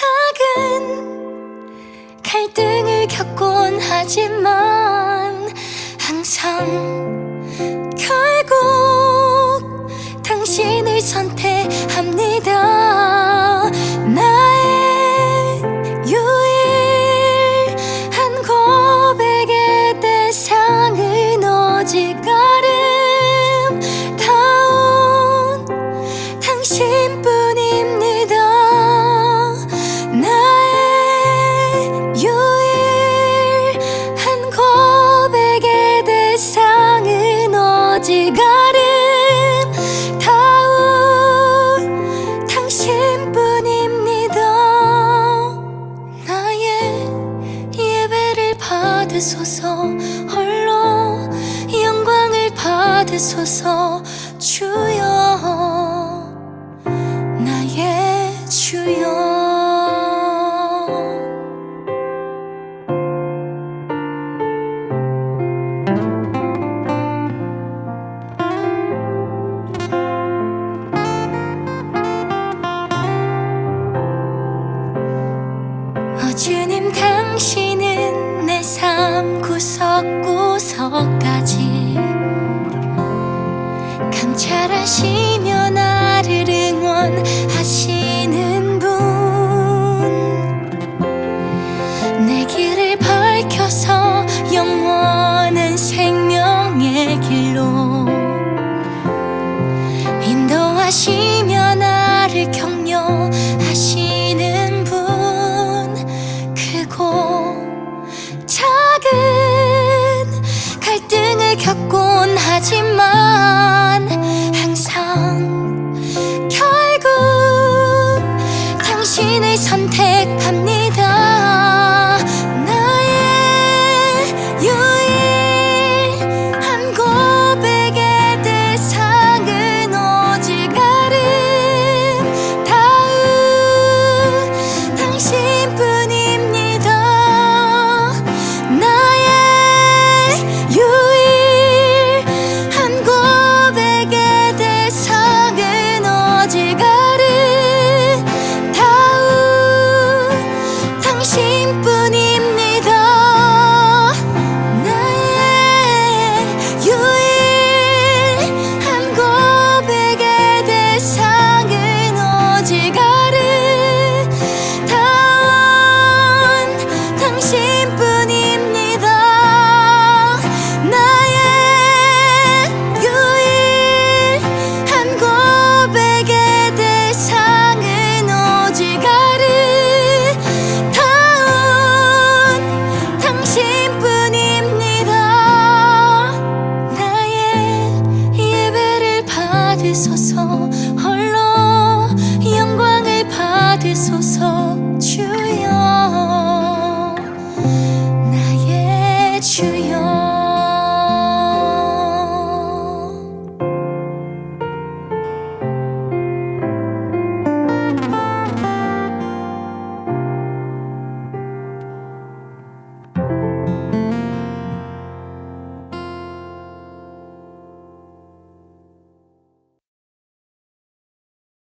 작은 갈등을 겪곤 하지만 항상 받으소서 주여 나의 주여. 어 주님 당신은 내 삶 구석구 잘하시며 나를 응원하시는 분 내 길을 밝혀서 영원한 생명의 길로 인도하시며 나를 격려하시는 분. 크고 작은 갈등을 겪곤 하지만 선택합니다.